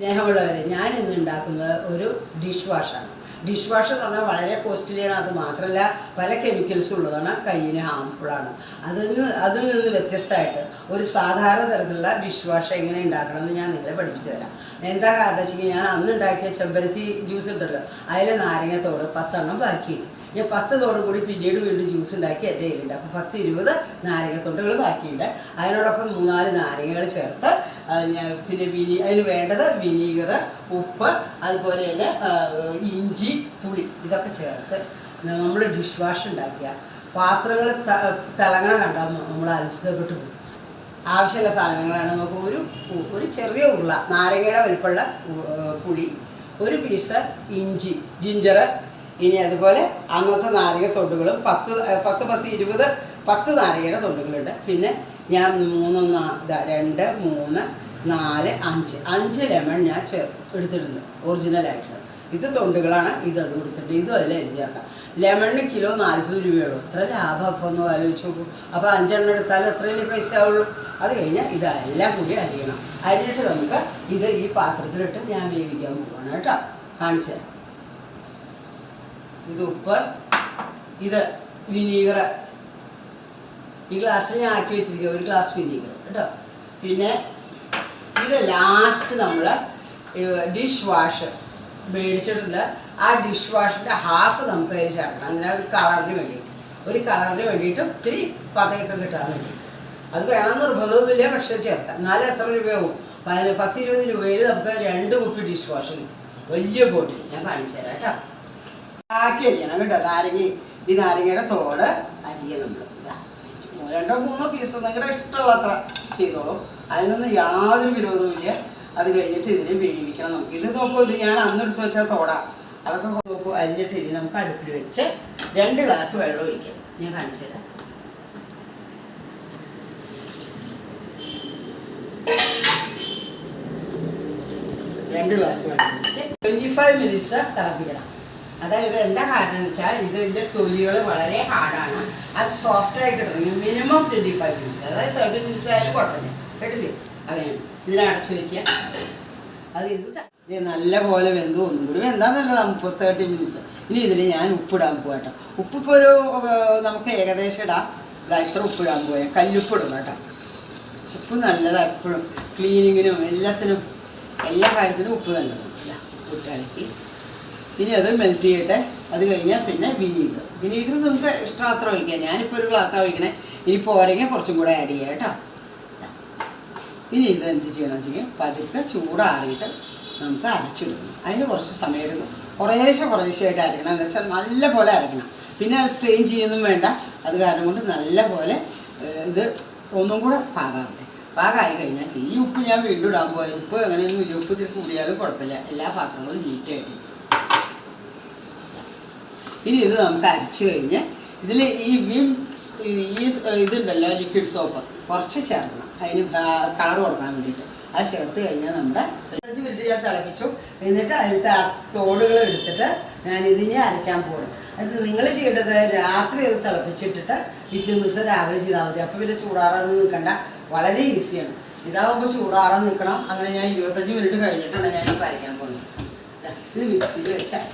സ്നേഹമുള്ളവരെ ഞാൻ ഇന്ന് ഉണ്ടാക്കുന്നത് ഒരു ഡിഷ് വാഷാണ് ഡിഷ് വാഷ് എന്ന് പറഞ്ഞാൽ വളരെ കോസ്റ്റ്ലിയാണ് അത് മാത്രമല്ല പല കെമിക്കൽസും ഉള്ളതാണ്. കയ്യിന് ഹാംഫുള്ളാണ് അതിൽ നിന്ന് അതിൽ നിന്ന് വ്യത്യസ്തമായിട്ട് ഒരു സാധാരണ തരത്തിലുള്ള ഡിഷ് വാഷ് എങ്ങനെ ഉണ്ടാക്കണമെന്ന് ഞാൻ നിങ്ങളെ പഠിപ്പിച്ചു തരാം. എന്താ കാരണം വെച്ചെങ്കിൽ ഞാൻ അന്ന് ഉണ്ടാക്കിയ ചെമ്പരത്തി ജ്യൂസ് ഉണ്ടല്ലോ അതിൽ നാരങ്ങത്തോട് പത്തെണ്ണം ബാക്കിയുണ്ട്. ഞാൻ പത്ത് തോട് കൂടി പിന്നീട് വീണ്ടും ജ്യൂസ് ഉണ്ടാക്കി എന്റെ കയ്യിലുണ്ട്. അപ്പോൾ പത്ത് ഇരുപത് നാരങ്ങത്തൊണ്ടുകൾ ബാക്കിയുണ്ട്. അതിനോടൊപ്പം മൂന്നാൽ നാരങ്ങകൾ ചേർത്ത് പിന്നെ വിനി അതിന് വേണ്ടത് വിനീഗർ ഉപ്പ് അതുപോലെ തന്നെ ഇഞ്ചി പുളി ഇതൊക്കെ ചേർത്ത് നമ്മൾ ഡിഷ് വാഷ് ഉണ്ടാക്കുക. പാത്രങ്ങൾ തിളങ്ങണ കണ്ടാൽ നമ്മൾ അത്ഭുതപ്പെട്ടു പോകും. ആവശ്യമുള്ള സാധനങ്ങളാണ് നമുക്ക് ഒരു ഒരു ചെറിയ ഉരുള നാരങ്ങയുടെ വലിപ്പമുള്ള പുളി ഒരു പീസ് ഇഞ്ചി ജിഞ്ചർ ഇനി അതുപോലെ അന്നത്തെ നാരിക തൊണ്ടുകളും പത്ത് പത്ത് പത്ത് ഇരുപത് പത്ത് നാരികയുടെ തൊണ്ടുകളുണ്ട്. പിന്നെ ഞാൻ മൂന്ന് രണ്ട് മൂന്ന് നാല് അഞ്ച്. അഞ്ച് ലെമൺ ഞാൻ ചേർ എടുത്തിട്ടുണ്ട് ഒറിജിനലായിട്ടുള്ളത് ഇത് തൊണ്ടുകളാണ് ഇത് അത് കൊടുത്തിട്ട് ഇതും അതിൽ അരിഞ്ഞേക്കാം ലെമണിന് കിലോ നാൽപ്പത് രൂപയുള്ളൂ. എത്ര ലാഭം അപ്പോൾ ഒന്ന് ആലോചിച്ച് നോക്കൂ. അപ്പോൾ അഞ്ചെണ്ണം എടുത്താൽ എത്ര വലിയ പൈസ ആവുള്ളൂ. അത് കഴിഞ്ഞാൽ ഇതെല്ലാം കൂടി അരിയണം. അരിഞ്ഞിട്ട് നമുക്ക് ഇത് ഈ പാത്രത്തിലിട്ട് ഞാൻ വേവിക്കാൻ പോവാണ് കേട്ടോ. കാണിച്ചു തരാം. ഇത് ഉപ്പ് ഇത് വിനീഗർ. ഈ ഗ്ലാസ്സിൽ ഞാൻ ആക്കി വെച്ചിരിക്കുക ഒരു ഗ്ലാസ് വിനീഗർ കേട്ടോ? പിന്നെ ഇത് ലാസ്റ്റ് നമ്മൾ ഡിഷ് വാഷ് മേടിച്ചിട്ടുണ്ട് ആ ഡിഷ് വാഷിന്റെ ഹാഫ് നമുക്ക് അതിൽ ചേർക്കണം. അങ്ങനെ ഒരു കളറിന് വേണ്ടിയിട്ട്. ഒരു കളറിന് വേണ്ടിയിട്ട് ഇത്തിരി പതയൊക്കെ കിട്ടാൻ വേണ്ടി അത് വേണം നിർബന്ധമൊന്നുമില്ല പക്ഷേ ചേർക്കാം എന്നാലും എത്ര രൂപയാവും? പതിന് പത്ത് ഇരുപത് രൂപയിൽ നമുക്ക് രണ്ട് കുപ്പി ഡിഷ് വാഷ് കിട്ടും. വലിയ ബോട്ടിൽ ഞാൻ കാണിച്ചു തരാം കേട്ടോ? ആക്കി അരിയണം കേട്ടോ. നാരങ്ങ ഈ നാരങ്ങയുടെ തോട് അരിയ നമ്മൾ ഇതാ. രണ്ടോ മൂന്നോ പീസ് നിങ്ങളുടെ ഇഷ്ടമുള്ള അത്ര ചെയ്തോളൂ. അതിനൊന്നും യാതൊരു വിരോധവും ഇല്ല. അത് കഴിഞ്ഞിട്ട് ഇതിനെ വേവിക്കണം നമുക്ക്. ഇത് നോക്കൂ ഇത് ഞാൻ അന്ന് എടുത്ത് വെച്ചാൽ തോടാ. അതൊക്കെ നോക്കൂ. അരിഞ്ഞിട്ട് ഇനി നമുക്ക് അടുപ്പിൽ വെച്ച് രണ്ട് ഗ്ലാസ് വെള്ളം ഒഴിക്കാം. ഞാൻ കാണിച്ചു തരാം. രണ്ട് ഗ്ലാസ് വെള്ളം ഒഴിച്ച് ട്വന്റി ഫൈവ് മിനിറ്റ്സ് തിളപ്പിക്കണം. അതായത് എന്താ കാരണം വെച്ചാൽ ഇതിന്റെ തൊലികൾ വളരെ ഹാർഡാണ് അത് സോഫ്റ്റ് ആയി കിട്ടണമെങ്കിൽ മിനിമം ട്വന്റി ഫൈവ് മിനിറ്റ്സ് അതായത് തേർട്ടി മിനിറ്റ്സ് ആയാലും കുഴപ്പമില്ല. കേട്ടില്ലേ? അങ്ങനെ. ഇതിനെ അടച്ചു വയ്ക്കുക അത് ഇത് നല്ല പോലെ വെന്ത്. ഒന്നും കൂടി വെന്താന്നല്ല നമുക്ക് തേർട്ടി മിനിറ്റ്സ് ഇനി ഇതിൽ ഞാൻ ഉപ്പിടാൻ പോകട്ടോ ഉപ്പിപ്പോൾ ഒരു നമുക്ക് ഏകദേശം ഇടാം. ഇതാ ഇത്ര ഉപ്പിടാൻ പോയാൽ കല്ലുപ്പിടും കേട്ടോ. ഉപ്പ് നല്ലതാണ് എപ്പോഴും. ക്ലീനിങ്ങിനും എല്ലാത്തിനും എല്ലാ കാര്യത്തിനും ഉപ്പ് നല്ലതാണ്. ഇതാ, ഉപ്പിട്ട് ഇളക്കി ഇനി അത് മെൽറ്റ് ചെയ്യട്ടെ. അത് കഴിഞ്ഞാൽ പിന്നെ വിനീഗർ വിനീഗർ നിങ്ങൾക്ക് ഇഷ്ടമാത്ര ഒഴിക്കാം ഞാനിപ്പോൾ ഒരു ഗ്ലാസ്സാണ് ഒഴിക്കണേ. ഇനി പോരെങ്കിൽ കുറച്ചും കൂടെ ആഡ് ചെയ്യാം കേട്ടോ. ഇനി ഇത് എന്ത് ചെയ്യണം വെച്ചാൽ പതുക്കെ ചൂടാറിയിട്ട് നമുക്ക് അരച്ചെടുക്കണം അതിന് കുറച്ച് സമയം എടുക്കും. കുറേശ്ശെ കുറേശ്ശെയായിട്ട് അരക്കണം. എന്ന് വെച്ചാൽ നല്ല പോലെ അരക്കണം. പിന്നെ അത് സ്ട്രെയിൻ ചെയ്യുന്നതും വേണ്ട. അത് കാരണം കൊണ്ട് നല്ല പോലെ ഇത് ഒന്നും കൂടെ പാകാറുണ്ട് പാകമായി കഴിഞ്ഞാൽ ഈ ഉപ്പ് ഞാൻ വീണ്ടും ഇടാൻ പോയ ഉപ്പ് അങ്ങനെയൊന്നും ഇല്ല ഉപ്പ് ഇത്തിരി കൂടിയാലും കുഴപ്പമില്ല. എല്ലാ പാത്രങ്ങളും നീറ്റായിട്ട് ഇനി ഇത് നമുക്ക് അരച്ച് കഴിഞ്ഞ് ഇതിൽ ഈ വിം ഈ ഇതുണ്ടല്ലോ ലിക്വിഡ് സോപ്പ് കുറച്ച് ചേർക്കണം. അതിന് കളർ കൊടുക്കാൻ വേണ്ടിയിട്ട്. അത് ചേർത്ത് കഴിഞ്ഞാൽ നമ്മുടെ അഞ്ച് മിനിറ്റ് ഞാൻ തിളപ്പിച്ചു. എന്നിട്ട് അതിലത്തെ തോടുകൾ എടുത്തിട്ട് ഞാൻ ഇതിനെ അരയ്ക്കാൻ പോകും അത് നിങ്ങൾ ചെയ്യേണ്ടത് രാത്രി അത് തിളപ്പിച്ചിട്ടിട്ട് പിറ്റേ ദിവസം രാവിലെ ചെയ്താൽ മതി. അപ്പോൾ പിന്നെ ചൂടാറാതെ നിൽക്കണ്ട. വളരെ ഈസിയാണ്. ഇതാകുമ്പോൾ ചൂടാറാൻ നിൽക്കണം. അങ്ങനെ ഞാൻ ഇരുപത്തഞ്ച് മിനിറ്റ് കഴിഞ്ഞിട്ടാണ് ഞാൻ അരയ്ക്കാൻ പോകുന്നത് ഇത് മിക്സിയിൽ വെച്ചാൽ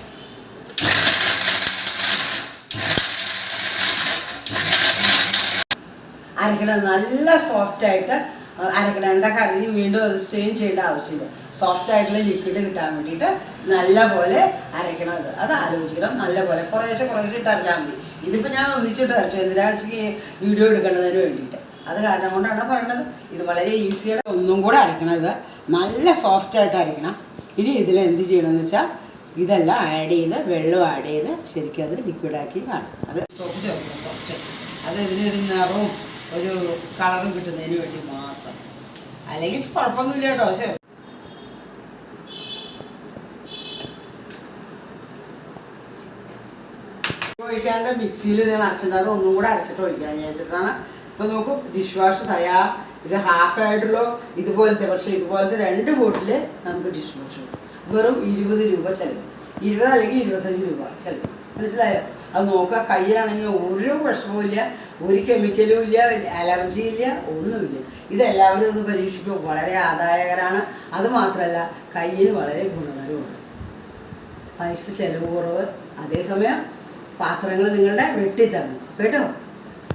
അരക്കണം നല്ല സോഫ്റ്റായിട്ട് അരക്കണം എന്താ കറി വീണ്ടും അത് സ്ട്രെയിൻ ചെയ്യേണ്ട ആവശ്യമില്ല. സോഫ്റ്റ് ആയിട്ടുള്ള ലിക്വിഡ് കിട്ടാൻ വേണ്ടിയിട്ട് നല്ല പോലെ അരക്കണം അത്. അത് ആലോചിക്കണം. നല്ല പോലെ കുറേശ്ശെ കുറേശ്ശെ ഇട്ട് അരച്ചാൽ മതി. ഇതിപ്പോൾ ഞാൻ ഒന്നിച്ചിട്ട് അരച്ചു എന്തിനാ വീഡിയോ എടുക്കേണ്ടതിന് വേണ്ടിയിട്ട്? അത് കാരണം കൊണ്ടാണ് പറയണത്. ഇത് വളരെ ഈസിയായിട്ട് ഒന്നും കൂടെ അരക്കണം ഇത്. നല്ല സോഫ്റ്റായിട്ട് അരക്കണം. ഇനി ഇതിൽ എന്ത് ചെയ്യണമെന്ന് വെച്ചാൽ ഇതെല്ലാം ആഡ് ചെയ്ത് വെള്ളം ആഡ് ചെയ്ത് ശരിക്കും അത് ലിക്വിഡാക്കി കാണും. അത് സോപ്പ് ചേർക്കണം കുറച്ച്. അത് ഇതിനൊരു നിറവും ഒരു കളറും കിട്ടുന്നതിന് വേണ്ടി മാത്രം. അല്ലെങ്കിൽ കുഴപ്പമൊന്നുമില്ല കേട്ടോ ചേ ഒഴിക്കാണ്ട് മിക്സിയിൽ ഞാൻ അരച്ചിട്ടുണ്ട് അത് ഒന്നും കൂടെ അരച്ചിട്ട് ഒഴിക്കാൻ വിചാരിച്ചിട്ടാണ്. ഇപ്പൊ നോക്കൂ ഡിഷ് വാഷ് തയ്യാ. ഇത് ഹാഫ് ആയിട്ടുള്ളൂ. ഇതുപോലത്തെ പക്ഷേ ഇതുപോലത്തെ രണ്ട് ബോട്ടിൽ നമുക്ക് ഡിഷ് വാഷ് വെറും ഇരുപത് രൂപ ചെലവ്. ഇരുപത് അല്ലെങ്കിൽ ഇരുപത്തഞ്ച് രൂപ ചെലവ്. മനസ്സിലായോ? അത് നോക്കുക. കയ്യിലാണെങ്കിൽ ഒരു വിഷമവും ഇല്ല ഒരു കെമിക്കലും ഇല്ല അലർജി ഇല്ല ഒന്നുമില്ല. ഇതെല്ലാവരും ഒന്ന് പരീക്ഷിക്കും. വളരെ ആദായകരമാണ് അത് മാത്രമല്ല കയ്യിന് വളരെ ഗുണകരമാണ് പൈസ ചെലവ് കുറവ്. അതേസമയം പാത്രങ്ങൾ നിങ്ങളുടെ വെട്ടിച്ചടങ്ങും കേട്ടോ?